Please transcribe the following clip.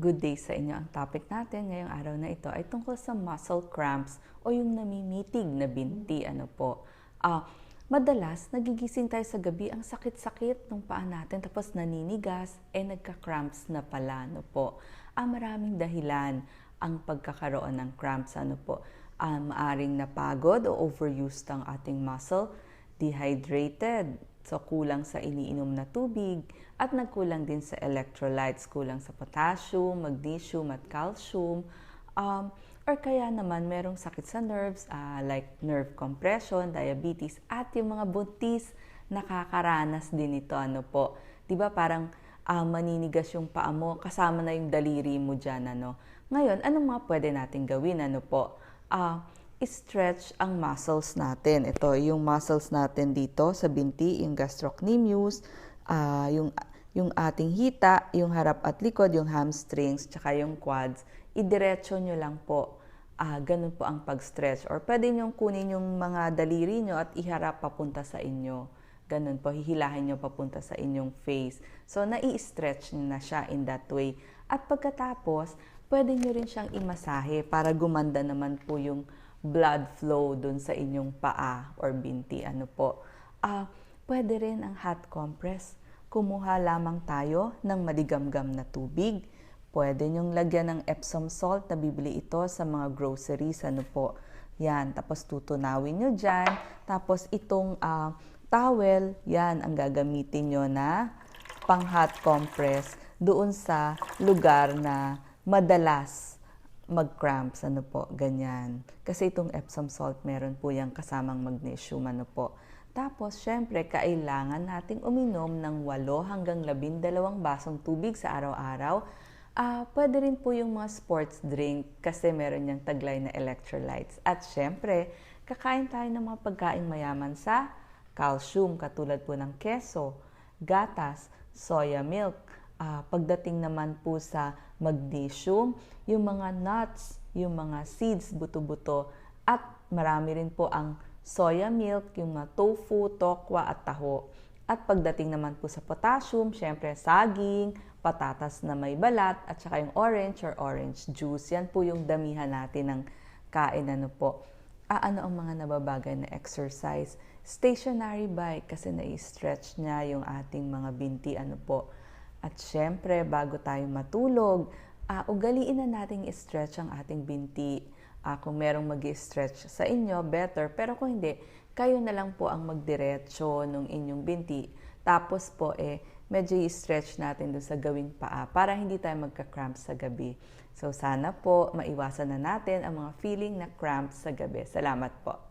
Good day sa inyo. Ang topic natin ngayong araw na ito ay tungkol sa muscle cramps o yung namimitig na binti. Ano po? Ah, madalas, nagigising tayo sa gabi, ang sakit-sakit ng paa natin, tapos naninigas, eh nagka-cramps na pala. Ano po? Ah, maraming dahilan ang pagkakaroon ng cramps. Ano po? Ah, maaring napagod o overused ang ating muscle, dehydrated, So, kulang sa iniinom na tubig at nagkulang din sa electrolytes, kulang sa potassium, magnesium at calcium. Um, or kaya naman merong sakit sa nerves uh, like nerve compression, diabetes at yung mga buntis nakakaranas din ito. Ano po? 'Di ba parang uh, maninigas yung paa mo kasama na yung daliri mo diyan ano. Ngayon, anong mga pwede nating gawin ano po? Uh, stretch ang muscles natin. Ito, yung muscles natin dito sa binti, yung gastrocnemius, uh, yung, yung ating hita, yung harap at likod, yung hamstrings, tsaka yung quads. Idiretso nyo lang po. Uh, ganun po ang pag-stretch. Or pwede nyo kunin yung mga daliri nyo at iharap papunta sa inyo. Ganun po, hihilahin nyo papunta sa inyong face. So, nai-stretch nyo na siya in that way. At pagkatapos, pwede nyo rin siyang imasahe para gumanda naman po yung blood flow dun sa inyong paa or binti. Ano po? Uh, pwede rin ang hot compress. Kumuha lamang tayo ng madigamgam na tubig. Pwede nyong lagyan ng Epsom salt na bibili ito sa mga groceries. Ano po? Yan. Tapos tutunawin nyo dyan. Tapos itong uh, towel, yan ang gagamitin nyo na pang hot compress doon sa lugar na madalas mag-cramps, ano po, ganyan. Kasi itong Epsom salt, meron po yung kasamang magnesium, ano po. Tapos, syempre, kailangan nating uminom ng 8 hanggang 12 basong tubig sa araw-araw. Uh, pwede rin po yung mga sports drink kasi meron niyang taglay na electrolytes. At syempre, kakain tayo ng mga pagkain mayaman sa calcium, katulad po ng keso, gatas, soya milk, uh, pagdating naman po sa magnesium, yung mga nuts, yung mga seeds, buto-buto, at marami rin po ang soya milk, yung mga tofu, tokwa at taho. At pagdating naman po sa potassium, syempre saging, patatas na may balat, at saka yung orange or orange juice. Yan po yung damihan natin ng kain ano po. Ah, ano ang mga nababagay na exercise? Stationary bike kasi na-stretch niya yung ating mga binti ano po at syempre, bago tayo matulog, uh, ugaliin na nating stretch ang ating binti. Uh, kung merong mag stretch sa inyo, better. Pero kung hindi, kayo na lang po ang magdiretso ng inyong binti. Tapos po, eh, medyo i-stretch natin doon sa gawing paa para hindi tayo magka-cramp sa gabi. So, sana po maiwasan na natin ang mga feeling na cramps sa gabi. Salamat po.